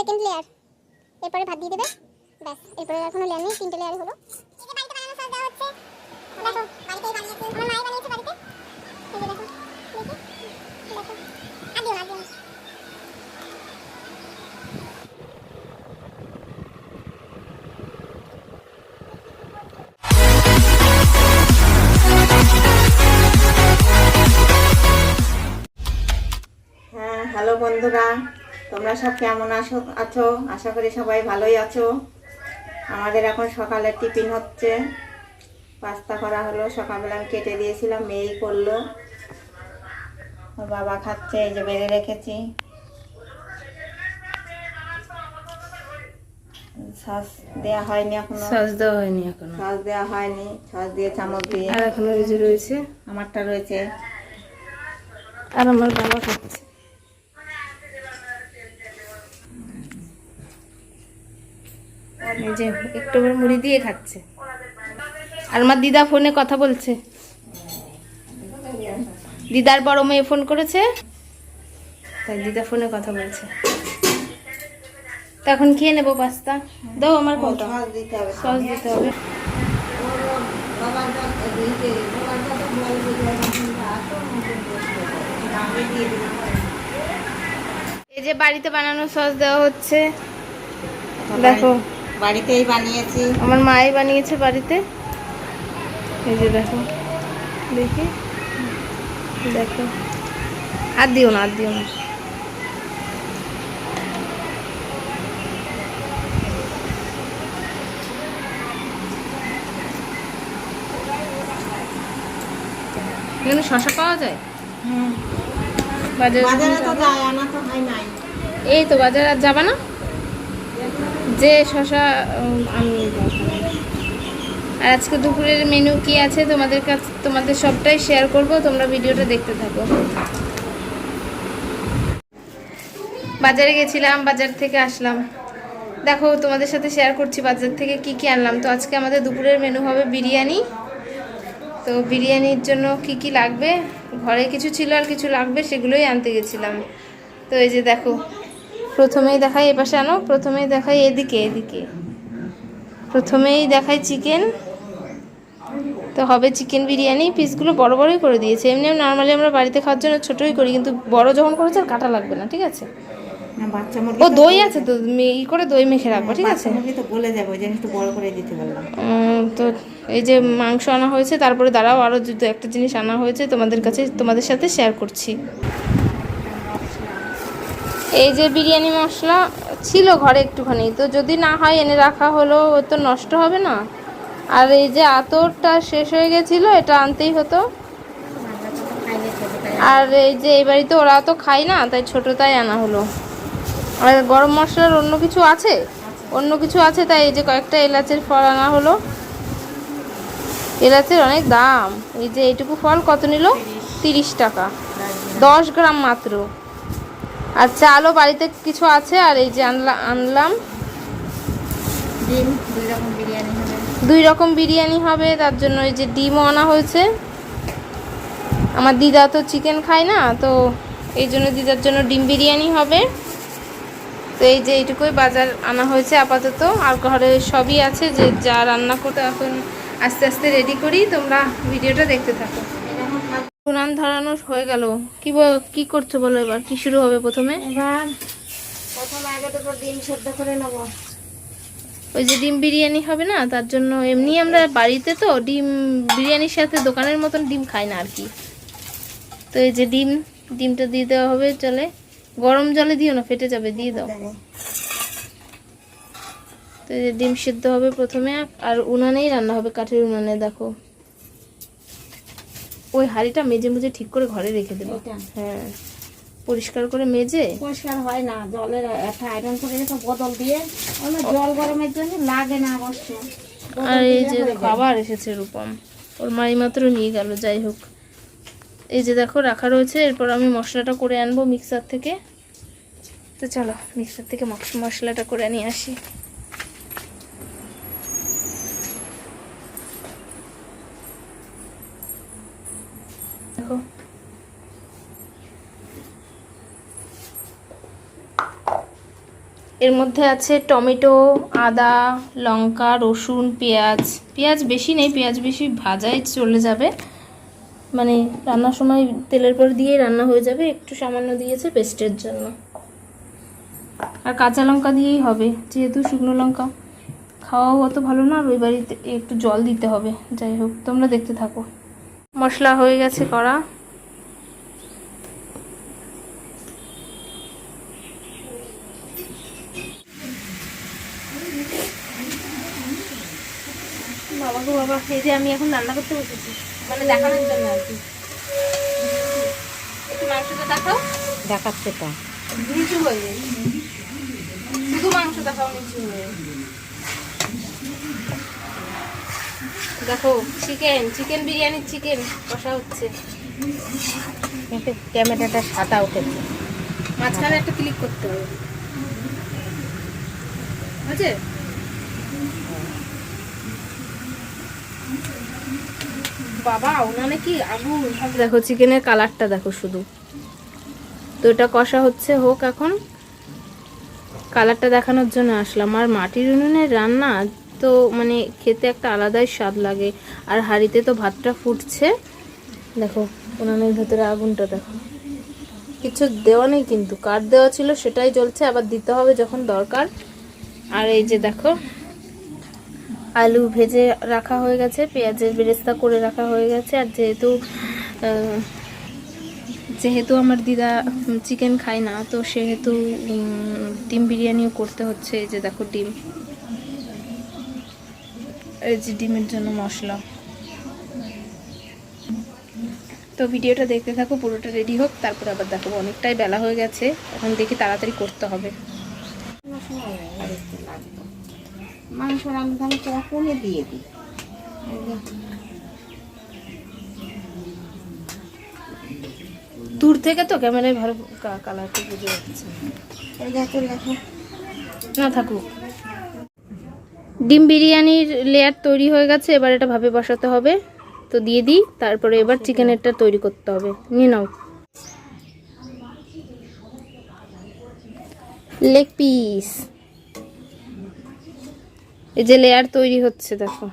Second layer এরপরে ভাত দিয়ে দেবে। ব্যাস এরপরে আর কোনো লেয়ার নেই তিনটে লেয়ার হলো। হ্যাঁ হ্যালো বন্ধুরা। তোমরা সব কেমন আছো? আছো? আশা করি সবাই ভালোই আছো। আমাদের এখন সকালের টিফিন হচ্ছে। পাস্তা করা হলো। সকালবেলা আমি কেটে দিয়েছিলাম মেয়েই করল। বাবা খাচ্ছে এই যে বেড়ে রেখেছি। সস দেওয়া হয়নি এখনও। সস দেওয়া হয়নি এখনও। সস দেওয়া হয়নি। সস দিয়ে চামচ দিয়ে। আর এখনও রয়েছে। আমারটা রয়েছে। আর আমার বাবা খাচ্ছে। এই যে একটু মুড়ি দিয়ে খাচ্ছে। আর আমার দিদা ফোনে কথা বলছে। দিদার বড় মেয়ে ফোন করেছে। তাই দিদা ফোনে কথা বলছে। তো এখন খেয়ে নেব পাস্তা। দাও আমার হবে। সস দিতে হবে। এই যে বাড়িতে বানানো সস দেওয়া হচ্ছে। দেখো। বাড়িতেই বানিয়েছি। আমার মাই বানিয়েছে বাড়িতে। এই যে দেখো দেখি। দেখো। আর দিও না আর দিও না। এখানে শশা পাওয়া যায়? বাজারে বাজারে তো যায় আনা তো হয় নাই। এই তো বাজার আর যাবা না? যে শশা আমি আর আজকে দুপুরের মেনু কি আছে তোমাদের কাছে, তোমাদের সবটাই শেয়ার করব, তোমরা ভিডিওটা দেখতে থাকো। বাজারে গেছিলাম, বাজার থেকে আসলাম। দেখো, তোমাদের সাথে শেয়ার করছি, বাজার থেকে কি কি আনলাম। তো আজকে আমাদের দুপুরের মেনু হবে বিরিয়ানি। তো বিরিয়ানির জন্য কি কি লাগবে? ঘরে কিছু ছিল আর কিছু লাগবে, সেগুলোই আনতে গেছিলাম। তো এই যে দেখো প্রথমেই দেখাই এপাশে আনো প্রথমেই দেখাই এদিকে এদিকে। প্রথমেই দেখাই চিকেন। তো হবে চিকেন বিরিয়ানি পিসগুলো বড় বড়ই করে দিয়েছে। এমনি নর্মালি আমরা বাড়িতে খাওয়ার জন্য ছোটোই করি কিন্তু বড় যখন করেছে আর কাটা লাগবে না ঠিক আছে? ও দই আছে তো ই করে দই মেখে রাখব ঠিক আছে? তো গলে যাবে ওই একটু বড় করে দিতে তো এই যে মাংস আনা হয়েছে তারপরে দাঁড়াও আরও দু একটা জিনিস আনা হয়েছে তোমাদের কাছে তোমাদের সাথে শেয়ার করছি। এই যে বিরিয়ানি মশলা ছিল ঘরে একটুখানি, তো যদি না হয় এনে রাখা হলো, ও তো নষ্ট হবে না। আর এই যে আতরটা শেষ হয়ে গেছিল, এটা আনতেই হতো। আর এই যে এই বাড়িতে ওরা তো খায় না, তাই ছোটোটাই আনা হলো। আর গরম মশলার অন্য কিছু আছে? অন্য কিছু আছে, তাই এই যে কয়েকটা এলাচের ফল আনা হলো। এলাচের অনেক দাম। এই যে এইটুকু ফল কত নিল? তিরিশ টাকা। দশ গ্রাম মাত্র। আর চালও বাড়িতে কিছু আছে? আর এই যে আনলা আনলাম। ডিম দুই রকম বিরিয়ানি হবে। দুই রকম বিরিয়ানি হবে তার জন্য এই যে ডিমও আনা হয়েছে। আমার দিদা তো চিকেন খায় না তো এই জন্য দিদার জন্য ডিম বিরিয়ানি হবে। তো এই যে এইটুকুই বাজার আনা হয়েছে আপাতত। আর ঘরে সবই আছে যে যা রান্না করতে এখন আস্তে আস্তে রেডি করি তোমরা ভিডিওটা দেখতে থাকো। উনান ধরানো হয়ে গেল। কি বল- কি করছ বলো এবার? কি শুরু হবে প্রথমে? এবার প্রথমে আগে দুটো ডিম সেদ্ধ করে নেব। ওই যে ডিম বিরিয়ানি হবে না তার জন্য এমনি আমরা বাড়িতে তো ডিম বিরিয়ানির সাথে দোকানের মতন ডিম খাই না আর কি। তো এই যে ডিম ডিমটা দিয়ে দেওয়া হবে চলে গরম জলে দিও না ফেটে যাবে দিয়ে দাও। তো এই যে ডিম সিদ্ধ হবে প্রথমে আর উনানেই রান্না হবে কাঠের উনানে দেখো। ওই হাঁড়িটা মেজে মুজে ঠিক করে ঘরে রেখে দেবো। হ্যাঁ। পরিষ্কার করে মেজে। পরিষ্কার হয় না জলের একটা আয়রন করে রেখে বদল দিয়ে। ওই জল গরমের জন্য লাগে না অবশ্য। আর এই যে খাবার এসেছে রূপম ওর মাই মাত্র নিয়ে গেল যাই হোক। এই যে দেখো রাখা রয়েছে এরপর আমি মশলাটা করে আনব মিক্সার থেকে। তো চলো মিক্সার থেকে মশ- মশলাটা করে নিয়ে আসি। দেখো। এর মধ্যে আছে টমেটো, আদা, লঙ্কা, রসুন, পেঁয়াজ। পেঁয়াজ বেশি নেই, পেঁয়াজ বেশি ভাজাই চলে যাবে। মানে রান্নার সময় তেলের পর দিয়েই রান্না হয়ে যাবে, একটু সামান্য দিয়েছে পেস্টের জন্য। আর কাঁচা লঙ্কা দিয়েই হবে, যেহেতু শুকনো লঙ্কা। খাওয়াও অত ভালো না, আর একটু জল দিতে হবে। যাই হোক, তোমরা দেখতে থাকো। মশলা হয়ে গেছে করা বাবা গো বাবা এই যে আমি এখন রান্না করতে বসেছি মানে দেখানোর জন্য আর কি। একটু মাংসটা দেখাও। দেখাচ্ছে তো নিচু হয়ে শুধু মাংস দেখাও নিচু হয়ে দেখো চিকেন চিকেন বিরিয়ানি চিকেন কষা হচ্ছে। কিন্তু ক্যামেরাটা সাদা উঠেছে মাঝখানে একটা ক্লিক করতে হবে। আছে? বাবা উনানে কি আগুন? দেখো চিকেনের কালারটা দেখো শুধু। তো এটা কষা হচ্ছে হোক এখন। কালারটা দেখানোর জন্য আসলাম। আর মাটির উনুনের রান্না তো মানে খেতে একটা আলাদাই স্বাদ লাগে। আর হাঁড়িতে তো ভাতটা ফুটছে। দেখো, উনানের ভেতরে আগুনটা দেখো। কিছু দেওয়া নেই কিন্তু, কাঠ দেওয়া ছিল, সেটাই জ্বলছে, আবার দিতে হবে যখন দরকার। আর এই যে দেখো, আলু ভেজে রাখা হয়ে গেছে, পেঁয়াজের বেরেস্তা করে রাখা হয়ে গেছে। আর যেহেতু যেহেতু আমার দিদা চিকেন খায় না, তো সেহেতু ডিম বিরিয়ানিও করতে হচ্ছে, এই যে দেখো ডিম। এই যে ডিমের জন্য মশলা। তো ভিডিওটা দেখতে থাকো পুরোটা রেডি হোক তারপর আবার দেখাবো। অনেকটাই বেলা হয়ে গেছে এখন দেখি তাড়াতাড়ি করতে হবে। মাংস রান্না আমি দিয়ে দিই। দূর থেকে তো ক্যামেরায় ভালো কালারটা বুঝে যাচ্ছে। না থাকুক। ডিম বিরিয়ানির লেয়ার তৈরি হয়ে গেছে এবার এটা ভাবে বসাতে হবে। তো দিয়ে দিই তারপরে এবার চিকেনেরটা তৈরি করতে হবে। নিয়ে নাও। লেগ পিস এই যে লেয়ার তৈরি হচ্ছে দেখো।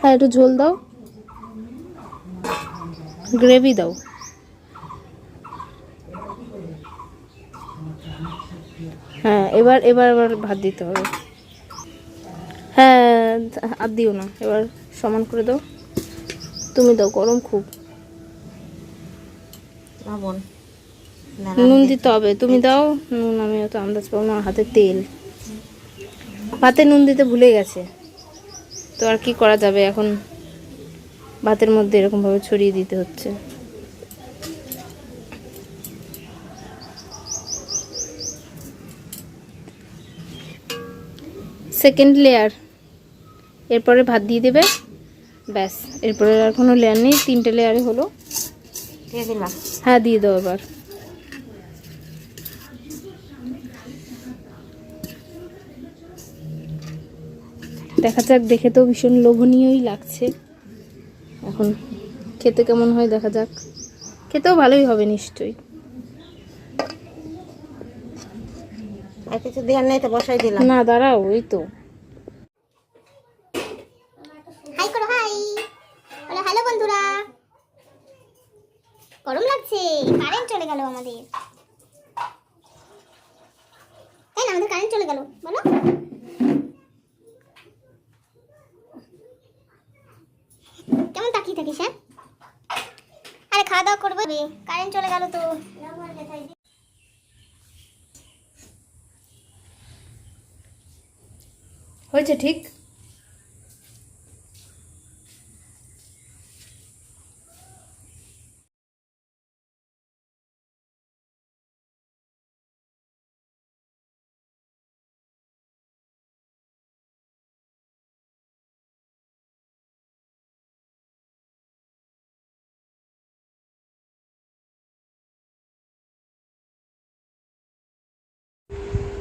হ্যাঁ একটু ঝোল দাও। গ্রেভি দাও। হ্যাঁ এবার এবার এবার ভাত দিতে হবে। হ্যাঁ আর দিও না এবার সমান করে দাও। তুমি দাও গরম খুব। লবণ নুন দিতে হবে। তুমি দাও নুন আমি অত আন্দাজ পাবো না হাতে তেল। ভাতে নুন দিতে ভুলে গেছে। তো আর কি করা যাবে এখন? ভাতের মধ্যে এরকমভাবে ছড়িয়ে দিতে হচ্ছে। সেকেন্ড লেয়ার এরপরে ভাত দিয়ে দেবে। ব্যাস এরপরে আর কোনো লেয়ার নেই তিনটে লেয়ারে হলো। হ্যাঁ দিয়ে দাও এবার। দেখা যাক দেখে তো ভীষণ লোভনীয়ই লাগছে। এখন খেতে কেমন হয় দেখা যাক। খেতেও ভালোই হবে নিশ্চয়ই। আর কিছু দেওয়ার নেই তো বসাই দিলাম। না দাঁড়াও ওই তো। হাই করো হাই। বলো হ্যালো বন্ধুরা। গরম লাগছে কারেন্ট চলে গেল আমাদের। তাই না আমাদের কারেন্ট চলে গেল বলো। কেমন তাকিয়ে থাকিস হ্যাঁ? আরে খাওয়া দাওয়া করব কারেন্ট চলে গেল তো। হয়েছে ঠিক?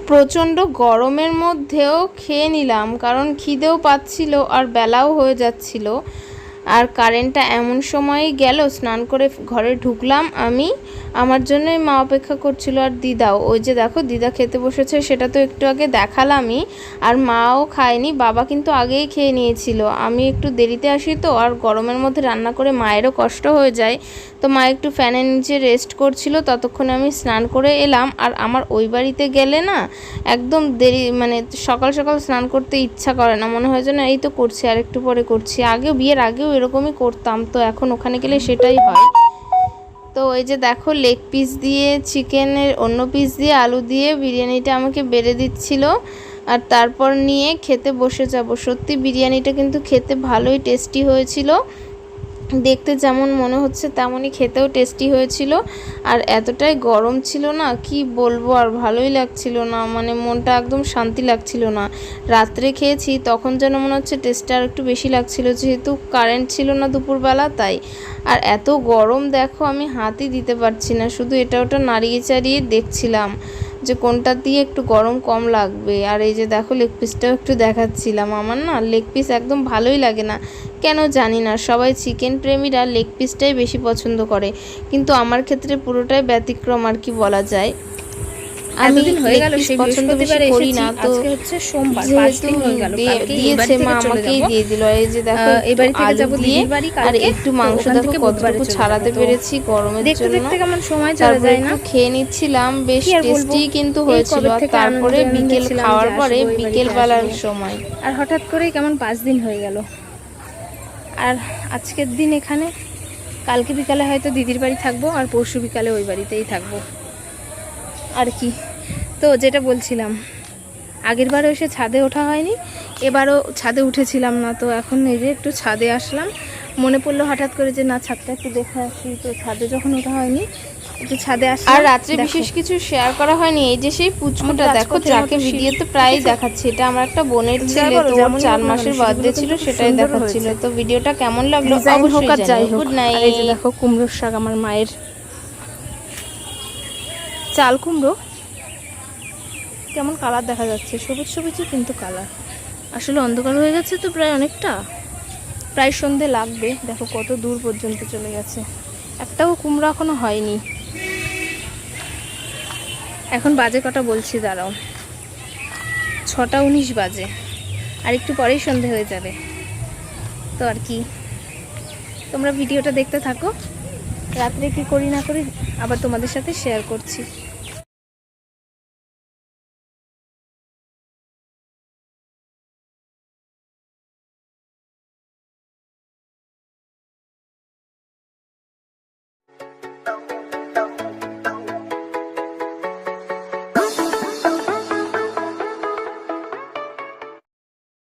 প্রচণ্ড গরমের মধ্যেও খেয়ে নিলাম, কারণ খিদেও পাচ্ছিল আর বেলাও হয়ে যাচ্ছিল। আর কারেন্টটা এমন সময় গেল, স্নান করে ঘরে ঢুকলাম আমি। আমার জন্যই মা অপেক্ষা করছিল আর দিদাও। ওই যে দেখো, দিদা খেতে বসেছে, সেটা তো একটু আগে দেখালামই। আর মাও খায়নি, বাবা কিন্তু আগেই খেয়ে নিয়েছিল। আমি একটু দেরিতে আসি তো, আর গরমের মধ্যে রান্না করে মায়েরও কষ্ট হয়ে যায়। তো মা একটু ফ্যানের নিচে রেস্ট করছিল, ততক্ষণে আমি স্নান করে এলাম। আর আমার ওই বাড়িতে গেলে না একদম দেরি মানে সকাল সকাল স্নান করতে ইচ্ছা করে না। মনে হয় যেন এই তো করছি, আর একটু পরে করছি। আগেও, বিয়ের আগেও এরকমই করতাম। তো এখন ওখানে গেলে সেটাই হয়। তো এই যে দেখো লেগ পিস দিয়ে চিকেনের অন্য পিস দিয়ে আলু দিয়ে বিরিয়ানিটা আমাকে বেড়ে দিচ্ছিল। আর তারপর নিয়ে খেতে বসে যাব। সত্যি বিরিয়ানিটা কিন্তু খেতে ভালোই টেস্টি হয়েছিল। দেখতে যেমন মনে হচ্ছে তেমনই খেতেও টেস্টি হয়েছিল। আর এতটাই গরম ছিল না, কি বলব, আর ভালোই লাগছিল না। মানে মনটা একদম শান্তি লাগছিল না। রাত্রে খেয়েছি, তখন যেন মনে হচ্ছে টেস্টটা আর একটু বেশি লাগছিল। যেহেতু কারেন্ট ছিল না দুপুরবেলা, তাই। আর এত গরম, দেখো, আমি হাতই দিতে পারছি না। শুধু এটা ওটা নাড়িয়ে চাড়িয়ে দেখছিলাম। যে কোনটা দিয়ে একটু গরম কম লাগবে। আর এই যে দেখো লেগ পিসটাও একটু দেখাচ্ছিলাম। আমার না লেগ পিস একদম ভালোই লাগে না। কেন জানি না, সবাই চিকেন প্রেমীরা লেগ পিসটাই বেশি পছন্দ করে। কিন্তু আমার ক্ষেত্রে পুরোটাই ব্যতিক্রম আর কি বলা যায়। আমি হয়ে গেল সেই পছন্দ বেশি বৃহস্পতিবার করি এসেছি না তো আজকে হচ্ছে সোমবার পাঁচ দিন হয়ে গেল দিয়েছে মা আমাকেই দিয়ে দিল এই যে দেখো থেকে যাব দিয়ে দিদির বাড়ি আর একটু মাংস দেখো কতটুকু ছাড়াতে পেরেছি গরমের জন্য। দেখতে কেমন সময় চলে যায় না? খেয়ে নিচ্ছিলাম বেশ? টেস্টি কিন্তু হয়েছিল। আর তারপরে বিকেল খাওয়ার পরে বিকেল বেলার সময়। আর হঠাৎ করেই কেমন পাঁচ দিন হয়ে গেল। আর আজকের দিন এখানে কালকে বিকালে হয়তো দিদির বাড়ি থাকব আর পরশু বিকালে ওই বাড়িতেই থাকব। আর কি। তো যেটা বলছিলাম আগের বারও এসে ছাদে ওঠা হয়নি এবারও ছাদে উঠেছিলাম না তো এখন এই যে একটু ছাদে আসলাম। মনে পড়ল হঠাৎ করে যে না ছাদটা একটু দেখে আসি তো ছাদে যখন ওঠা হয়নি একটু ছাদে আসলাম আর রাত্রে বিশেষ কিছু শেয়ার করা হয়নি এই যে সেই পুচকুটা দেখো যাকে মতো ভিডিওতে প্রায় দেখাচ্ছে এটা আমার একটা বোনের ছেলে তো ওর চার মাসের বার্থডে ছিল সেটাই দেখাচ্ছিল। তো ভিডিওটা কেমন লাগল? অবশ্যই হোক। গুড আর এই যে নাইট দেখো কুমড়োর শাক আমার মায়ের চাল কুমড়ো। কেমন কালার দেখা যাচ্ছে? সবুজ সবুজই কিন্তু কালার। আসলে অন্ধকার হয়ে গেছে তো প্রায় অনেকটা। প্রায় সন্ধে লাগবে। দেখো কত দূর পর্যন্ত চলে গেছে। একটাও কুমড়ো এখনও হয়নি। এখন বাজে কটা বলছি, দাঁড়াও। ছটা উনিশ বাজে। আর একটু পরেই সন্ধে হয়ে যাবে। তো আর কি। তোমরা ভিডিওটা দেখতে থাকো। রাত্রে কি করি না করি আবার তোমাদের সাথে শেয়ার করছি।